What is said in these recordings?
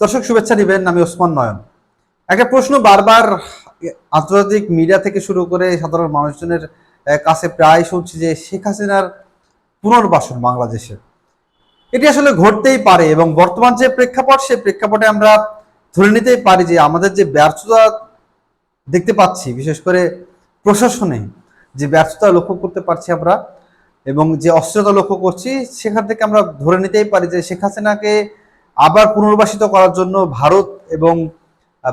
দর্শক, শুভেচ্ছা দিবেন আমি ওসমান নয়ন। একটা প্রশ্ন বারবার আন্তর্জাতিক মিডিয়া থেকে শুরু করে সাধারণ মানুষজনের কাছে প্রায় শুনছি যে শেখ হাসিনার পুনর্বাসন বাংলাদেশে। এটি আসলে ঘটতেই পারে এবং বর্তমান যে প্রেক্ষাপট, সেই প্রেক্ষাপটে আমরা ধরে নিতেই পারি যে আমাদের যে ব্যর্থতা দেখতে পাচ্ছি, বিশেষ করে প্রশাসনে যে ব্যর্থতা লক্ষ্য করতে পারছি আমরা এবং যে অস্থিরতা লক্ষ্য করছি, সেখান থেকে আমরা ধরে নিতেই পারি যে শেখ হাসিনাকে আবার পুনর্বাসিত করার জন্য ভারত এবং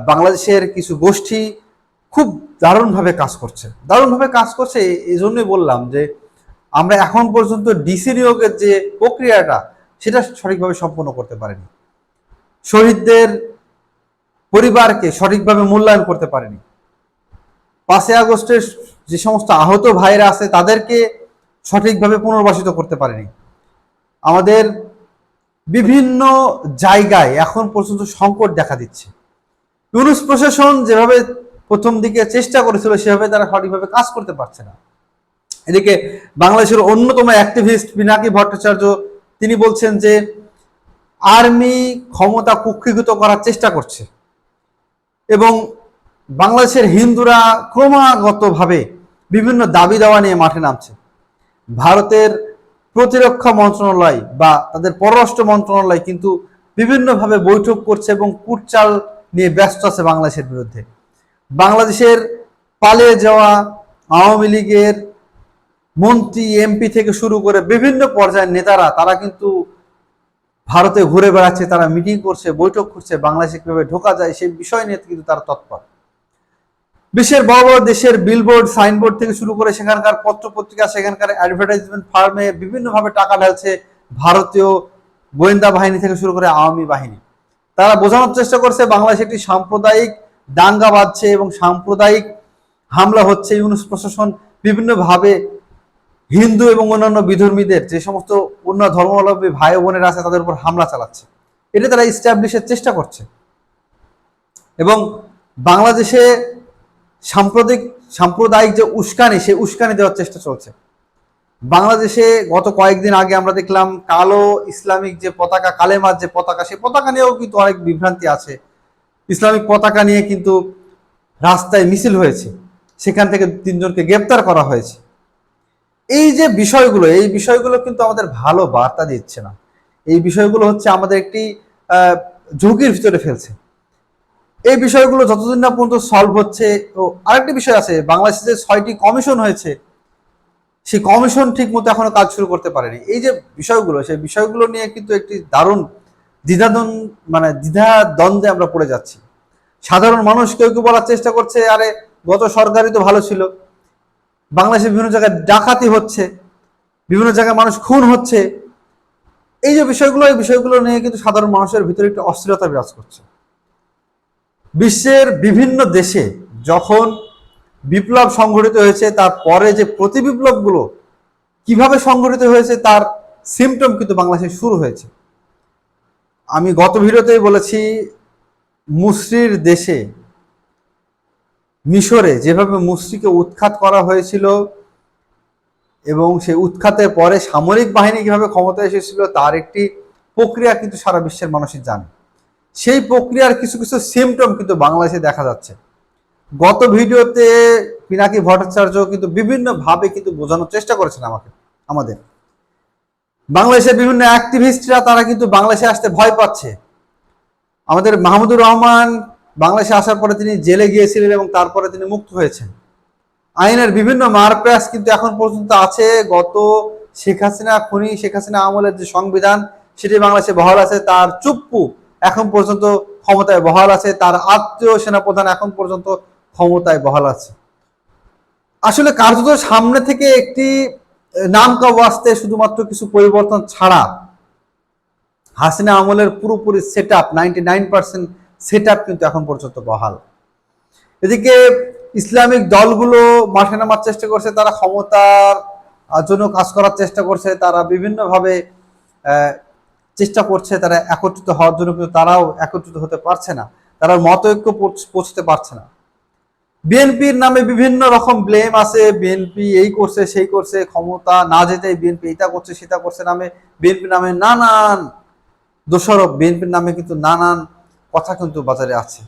বাংলাদেশের কিছু গোষ্ঠী খুব দারুণভাবে কাজ করছে। দারুণভাবে কাজ করছে এই- জন্যই বললাম যে, আমরা এখন পর্যন্ত ডিসি নিয়োগের যে প্রক্রিয়াটা, সেটা সঠিকভাবে সম্পন্ন করতে পারেনি। শহীদদের পরিবারকে সঠিকভাবে মূল্যায়ন করতে পারেনি। পাঁচই আগস্টের যে সমস্ত আহত ভাইরা আছে, তাদেরকে সঠিকভাবে পুনর্বাসিত করতে পারেনি। আমাদের বিভিন্ন জায়গায় এখন পর্যন্ত সংকট দেখা দিচ্ছে। ইউনুস প্রশাসন যেভাবে প্রথম দিকে চেষ্টা করেছিল, সেভাবে তারা সঠিকভাবে কাজ করতে পারছে না। এদিকে বাংলাদেশের অন্যতম অ্যাক্টিভিস্ট পিনাকি ভট্টাচার্য, তিনি বলছেন যে, আর্মি ক্ষমতা কুক্ষিগত করার চেষ্টা করছে। এবং বাংলাদেশের হিন্দুরা ক্রমাগতভাবে বিভিন্ন দাবি দাওয়া নিয়ে মাঠে নামছে। ভারতের প্রতিরক্ষা মন্ত্রণালয় বা তাদের পররাষ্ট্র মন্ত্রণালয় কিন্তু বিভিন্নভাবে বৈঠক করছে এবং কুটচাল নিয়ে ব্যস্ত আছে বাংলাদেশের বিরুদ্ধে। বাংলাদেশের পালিয়ে যাওয়া আওয়ামী লীগের মন্ত্রী, এমপি থেকে শুরু করে বিভিন্ন পর্যায়ের নেতারা, তারা কিন্তু ভারতে ঘুরে বেড়াচ্ছে, তারা মিটিং করছে, বৈঠক করছে, বাংলাদেশে কীভাবে ঢোকা যায় সেই বিষয় নিয়ে কিন্তু তারা তৎপর। বিশ্বের বড় বড় দেশের বিলবোর্ড সাইনবোর্ড থেকে শুরু করে সেখানকার পত্র পত্রিকা সেখানকার অ্যাডভার্টাইজমেন্ট ফার্মে বিভিন্নভাবে টাকা ঢালছে ভারতীয় গোয়েন্দা বাহিনী থেকে শুরু করে আওয়ামী বাহিনী। তারা বোঝানোর চেষ্টা করছে বাংলাদেশ একটি সাম্প্রদায়িক দাঙ্গা বাঁধছে এবং সাম্প্রদায়িক হামলা হচ্ছে ইউনুস প্রশাসন বিভিন্নভাবে হিন্দু এবং অন্যান্য বিধর্মীদের, যে সমস্ত অন্য ধর্মাবলম্বী ভাই বোনেরা আছে তাদের উপর হামলা চালাচ্ছে। এটা তারা ইস্টাবলিশের চেষ্টা করছে। এবং বাংলাদেশে সাম্প্রদায়িক সাম্প্রদায়িক যে উস্কানি, সেই উস্কানি দেওয়ার চেষ্টা চলছে। বাংলাদেশে গত কয়েকদিন আগে আমরা দেখলাম কালো ইসলামিক যে পতাকা, কালেমার যে পতাকা, সেই পতাকা নিয়েও কিন্তু অনেক বিভ্রান্তি আছে। ইসলামিক পতাকা নিয়ে কিন্তু রাস্তায় মিছিল হয়েছে। সেখান থেকে তিনজনকে গ্রেপ্তার করা হয়েছে। এই যে বিষয়গুলো, এই বিষয়গুলো কিন্তু আমাদের ভালো বার্তা দিচ্ছে না। এই বিষয়গুলো হচ্ছে আমাদের একটি ঝুঁকির ভিতরে ফেলছে। এই বিষয়গুলো যতদিন না পর্যন্ত সলভ হচ্ছে ও আরেকটি বিষয় আছে, বাংলাদেশে যে ছয়টি কমিশন হয়েছে, সেই কমিশন ঠিক মতো এখনও কাজ শুরু করতে পারেনি। এই যে বিষয়গুলো, সেই বিষয়গুলো নিয়ে কিন্তু একটি দারুণ দ্বিধাদ্বন্দ মানে দ্বিধা দ্বন্দ্বে আমরা পড়ে যাচ্ছি। সাধারণ মানুষ কেউ কেউ বলার চেষ্টা করছে, আরে গত সরকারই তো ভালো ছিল। বাংলাদেশে বিভিন্ন জায়গায় ডাকাতি হচ্ছে, বিভিন্ন জায়গায় মানুষ খুন হচ্ছে। এই যে বিষয়গুলো, এই বিষয়গুলো নিয়ে কিন্তু সাধারণ মানুষের ভিতরে একটি অস্থিরতা বিরাজ করছে। বিশ্বের বিভিন্ন দেশে যখন বিপ্লব সংঘটিত হয়েছে তার পরে যে প্রতি বিপ্লবগুলো কীভাবে সংঘটিত হয়েছে, তার সিমটম কিন্তু বাংলাদেশে শুরু হয়েছে। আমি গত ভিডিওতেই বলেছি, মুসরির দেশে মিশরে যেভাবে মুসরিকে উৎখাত করা হয়েছিল এবং সেই উৎখাতের পরে সামরিক বাহিনী কীভাবে ক্ষমতায় এসেছিল, তার একটি প্রক্রিয়া কিন্তু সারা বিশ্বের মানুষের জানে। সেই প্রক্রিয়ার কিছু কিছু সিমটম কিন্তু বাংলাদেশে দেখা যাচ্ছে। গত ভিডিওতে পিনাকি ভট্টাচার্য কিন্তু বিভিন্নভাবে কিন্তু বোঝানোর চেষ্টা করেছেন আমাকে, আমাদের। বাংলাদেশের বিভিন্ন অ্যাক্টিভিস্টরা তারা কিন্তু বাংলাদেশে আসতে ভয় পাচ্ছে। আমাদের মাহমুদুর রহমান বাংলাদেশে আসার পরে তিনি জেলে গিয়েছিলেন এবং তারপরে তিনি মুক্ত হয়েছেন। আইনের বিভিন্ন মারপ্যাস কিন্তু এখন পর্যন্ত আছে। গত শেখ হাসিনা, খুনি শেখ হাসিনা আমলের যে সংবিধান, সেটি বাংলাদেশে বহাল আছে। তার চুপ্পু এখন পর্যন্ত ক্ষমতায় বহাল আছে, তার আত্মীয় সেনাপ্রধান এখন পর্যন্ত ক্ষমতায় বহাল আছে। আসলে কার্যত সামনে থেকে একটি নাম কাবু আসতে শুধুমাত্র কিছু পরিবর্তন ছাড়া হাসিনা আমলের পুরোপুরি set up ninety nine percent set up কিন্তু এখন পর্যন্ত বহাল। এদিকে ইসলামিক দলগুলো মাঠে নামার চেষ্টা করছে, তারা ক্ষমতার জন্য কাজ করার চেষ্টা করছে, তারা বিভিন্নভাবে চেষ্টা করছে, তারা একত্রিত হওয়ার জন্য কিন্তু তারাও একত্রিত হতে পারছে না। তারা মতৈক্য পৌঁছতে পারছে না। বিএনপির নামে বিভিন্ন রকম ব্লেম আছে, বিএনপি এই করছে, সেই করছে, ক্ষমতা না যেতেই বিএনপি এটা করছে, সেটা করছে নামে বিএনপি নামে নানান দোষারোপ, বিএনপির নামে কিন্তু নানান কথা কিন্তু বাজারে আছে।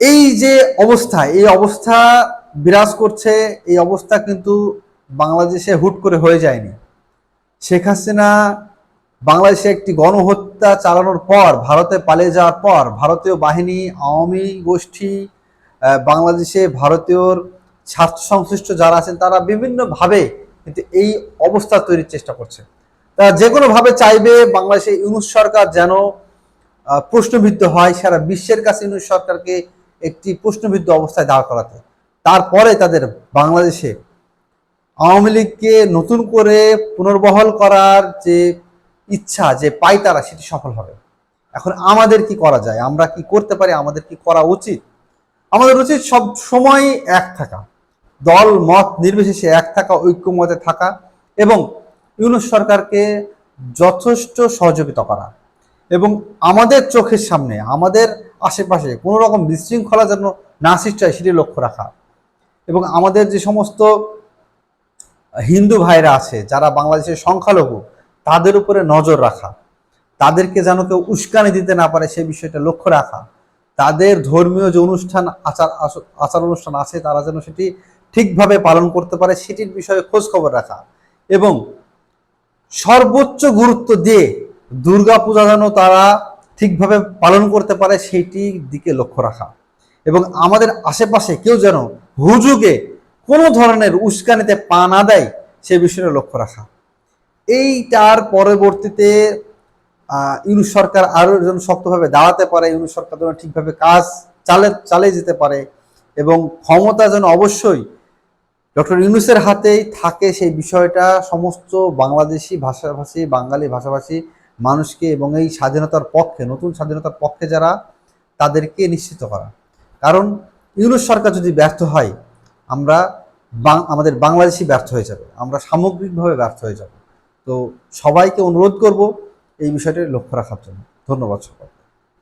এই যে অবস্থা, এই অবস্থা বিরাজ করছে, এই অবস্থা কিন্তু বাংলাদেশে হুট করে হয়ে যায়নি। শেখ হাসিনা বাংলাদেশে একটি গণহত্যা চালানোর পর, ভারতে পালিয়ে যাওয়ার পর, ভারতীয় বাহিনী, আওয়ামী গোষ্ঠী বাংলাদেশে ভারতীয়র স্বার্থ সংশ্লিষ্ট যারা আছেন, তারা বিভিন্নভাবে কিন্তু এই অবস্থা তৈরির চেষ্টা করছে। তারা যে কোনোভাবে চাইবে বাংলাদেশে ইউনুস সরকার যেন প্রশ্নবিদ্ধ হয়, সারা বিশ্বের কাছে ইউনুস সরকারকে একটি প্রশ্নবিদ্ধ অবস্থায় দাঁড় করাতে। তারপরে তাদের বাংলাদেশে আওয়ামী লীগকে নতুন করে পুনর্বহাল করার যে ইচ্ছা যে পাই তারা সেটি সফল হবে। এখন আমাদের কি করা যায়? আমরা কি করতে পারি? আমাদের কি করা উচিত? আমাদের উচিত সব সময় এক থাকা। দল, মত নির্বিশেষে এক থাকা, ঐক্যমতে থাকা এবং ইউনুস সরকারকে যথেষ্ট সহযোগিতা করা এবং আমাদের চোখের সামনে, আমাদের আশেপাশে কোনো রকম বিশৃঙ্খলা যেন না সৃষ্টি হয়, সেটি লক্ষ্য রাখা এবং আমাদের যে সমস্ত হিন্দু ভাইরা আছে, যারা বাংলাদেশের সংখ্যালঘু তাদের উপরে নজর রাখা, তাদেরকে যেন কেউ উস্কানি দিতে না পারে সেই বিষয়টা লক্ষ্য রাখা, তাদের ধর্মীয় যে অনুষ্ঠান, আচার আচার অনুষ্ঠান আছে, তারা যেন সেটি ঠিকভাবে পালন করতে পারে সেটির বিষয়ে খোঁজ খবর রাখা এবং সর্বোচ্চ গুরুত্ব দিয়ে দুর্গাপূজা যেন তারা ঠিকভাবে পালন করতে পারে সেইটির দিকে লক্ষ্য রাখা এবং আমাদের আশেপাশে কেউ যেন হুজুগে কোনো ধরনের উস্কানিতে পা না দেয় সে বিষয়টা লক্ষ্য রাখা। এইটার পরবর্তীতে ইউনুস সরকার আরও যেন শক্তভাবে দাঁড়াতে পারে, ইউনুস সরকার যেন ঠিকভাবে কাজ চালে, চালিয়ে যেতে পারে এবং ক্ষমতা যেন অবশ্যই ডক্টর ইউনুসের হাতেই থাকে সেই বিষয়টা, সমস্ত বাংলাদেশি ভাষাভাষী, বাঙালি ভাষাভাষী মানুষকে এবং এই স্বাধীনতার পক্ষে, নতুন স্বাধীনতার পক্ষে যারা, তাদেরকে নিশ্চিত করা। কারণ ইউনুস সরকার যদি ব্যর্থ হয়, আমরা আমাদের বাংলাদেশি ব্যর্থ হয়ে যাবে। আমরা সামগ্রিকভাবে ব্যর্থ হয়ে যাব। তো সবাইকে অনুরোধ করব এই বিষয়টি লক্ষ্য রাখার জন্য। ধন্যবাদ সকল